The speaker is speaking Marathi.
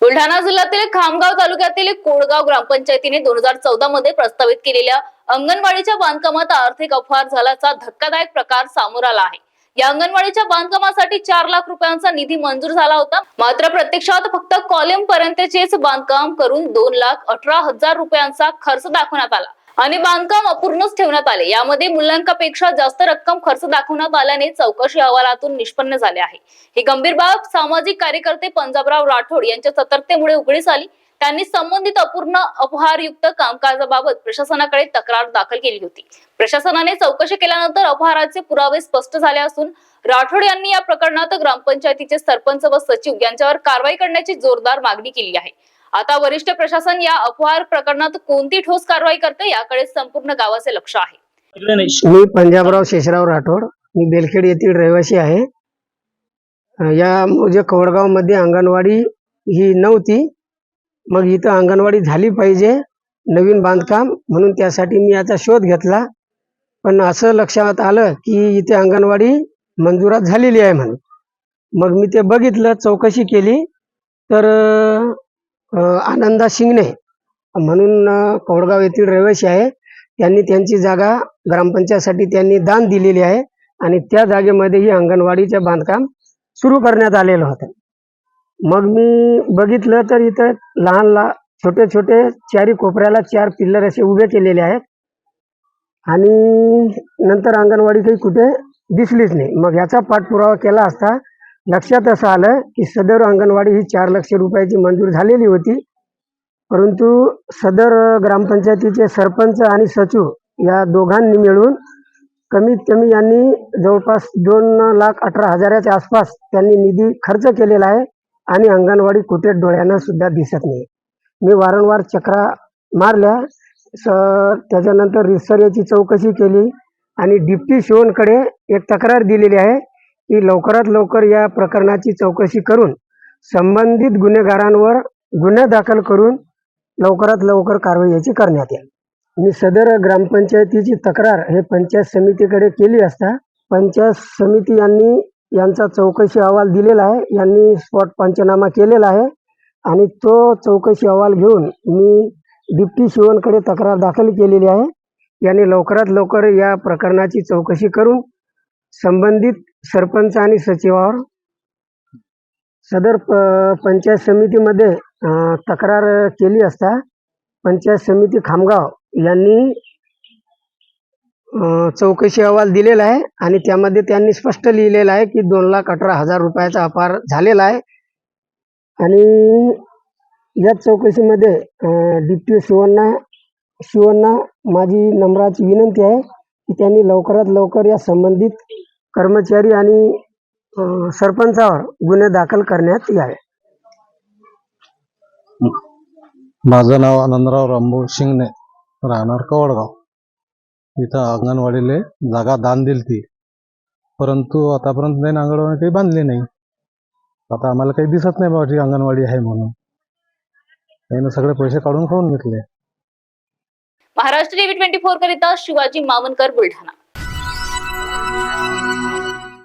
बुलढाणा जिल्ह्यातील खामगाव तालुक्यातील कोळगाव ग्रामपंचायतीने दोन हजार चौदा मध्ये प्रस्तावित केलेल्या अंगणवाडीच्या बांधकामात आर्थिक अपहार झाल्याचा धक्कादायक प्रकार समोर आला आहे. या अंगणवाडीच्या बांधकामासाठी चार लाख रुपयांचा निधी मंजूर झाला होता. मात्र प्रत्यक्षात फक्त कॉलम पर्यंतचेच बांधकाम करून दोन लाख अठरा हजार रुपयांचा खर्च दाखवण्यात आला. आणि बांधकाम अपूर्णच ठेवण्यात आले. यामध्ये मूल्यांकापेक्षा जास्त रक्कम खर्च दाखवण्यात आल्याने चौकशी अहवालातून निष्पन्न झाले आहे. ही गंभीर बाब सामाजिक कार्यकर्ते पंजाबराव राठोड यांच्या सतर्कतेमुळे उघडीस आली. त्यांनी संबंधित अपूर्ण अपहारयुक्त कामकाजाबाबत प्रशासनाकडे तक्रार दाखल केली होती. प्रशासनाने चौकशी केल्यानंतर अपहाराचे पुरावे स्पष्ट झाले असून राठोड यांनी या प्रकरणात ग्रामपंचायतीचे सरपंच व सचिव यांच्यावर कारवाई करण्याची जोरदार मागणी केली आहे. आता वरिष्ठ प्रशासन या अपहार प्रकरणात कोणती ठोस कारवाई करते याकडे संपूर्ण गावाचे लक्ष आहे. मी पंजाबराव शेषराव राठोड. मी बेलखेड येथील रहिवासी आहे. या म्हणजे कोडगावमध्ये अंगणवाडी ही नव्हती. मग इथं अंगणवाडी झाली पाहिजे नवीन बांधकाम म्हणून त्यासाठी मी याचा शोध घेतला. पण असं लक्षात आलं की इथे अंगणवाडी मंजुरात झालेली आहे म्हणून. मग मी ते बघितलं चौकशी केली. तर आनंदा शिंगणे म्हणून कोडगाव येथील रहिवासी आहे. त्यांनी त्यांची जागा ग्रामपंचायतसाठी त्यांनी दान दिलेली आहे आणि त्या जागेमध्ये ही अंगणवाडीचे बांधकाम सुरू करण्यात आलेलं होतं. मग मी बघितलं तर इथं लहान लहान छोटे छोटे चारी कोपऱ्याला चार पिल्लर असे उभे केलेले आहेत. आणि नंतर अंगणवाडी काही कुठे दिसलीच नाही. मग याचा पाठपुरावा केला असता लक्षात असं आलं की सदर अंगणवाडी ही चार लक्ष रुपयाची मंजूर झालेली होती. परंतु सदर ग्रामपंचायतीचे सरपंच आणि सचिव या दोघांनी मिळून कमीत कमी यांनी जवळपास दोन लाख अठरा हजाराच्या आसपास त्यांनी निधी खर्च केलेला आहे आणि अंगणवाडी कुठे डोळ्यांना सुद्धा दिसत नाही. मी वारंवार चक्रा मारल्या. स त्याच्यानंतर रिसर्याची चौकशी केली आणि डिप्टी शिवनकडे एक तक्रार दिलेली आहे. की लवकरात लवकर या प्रकरणाची चौकशी करून संबंधित गुन्हेगारांवर गुन्हे दाखल करून लवकरात लवकर कारवाई याची करण्यात येईल. मी सदर ग्रामपंचायतीची तक्रार हे पंचायत समितीकडे केली असता पंचायत समिती यांनी यांचा चौकशी अहवाल दिलेला आहे. यांनी स्पॉट पंचनामा केलेला आहे आणि तो चौकशी अहवाल घेऊन मी डिप्टी शिवनकडे तक्रार दाखल केलेली आहे. यांनी लवकरात लवकर या प्रकरणाची चौकशी करून संबंधित सरपंच आणि सचिवावर सदर प पंचायत समितीमध्ये तक्रार केली असता पंचायत समिती खामगाव यांनी चौकशी अहवाल दिलेला आहे आणि त्यामध्ये त्यांनी स्पष्ट लिहिलेलं आहे की दोन लाख अठरा हजार रुपयाचा अपार झालेला आहे. आणि या चौकशीमध्ये डिप्टी शिवण्णा शिवण्णा माझी नम्राची विनंती आहे त्यांनी लवकरात लवकर या संबंधित कर्मचारी आणि सरपंचावर गुन्हे दाखल करण्यात यावे. माझं नाव आनंदराव रामभाऊ शिंगणे राहणार कवडगाव. इथं अंगणवाडीले जागा दान दिली ती परंतु आतापर्यंत नाही अंगणवाडी काही बांधली नाही. आता आम्हाला काही दिसत नाही बाबा अंगणवाडी आहे म्हणून. त्यानं सगळे पैसे काढून खाऊन घेतले. महाराष्ट्र टीव्ही ट्वेंटी फोर करिता शिवाजी मावनकर बुलढाणा.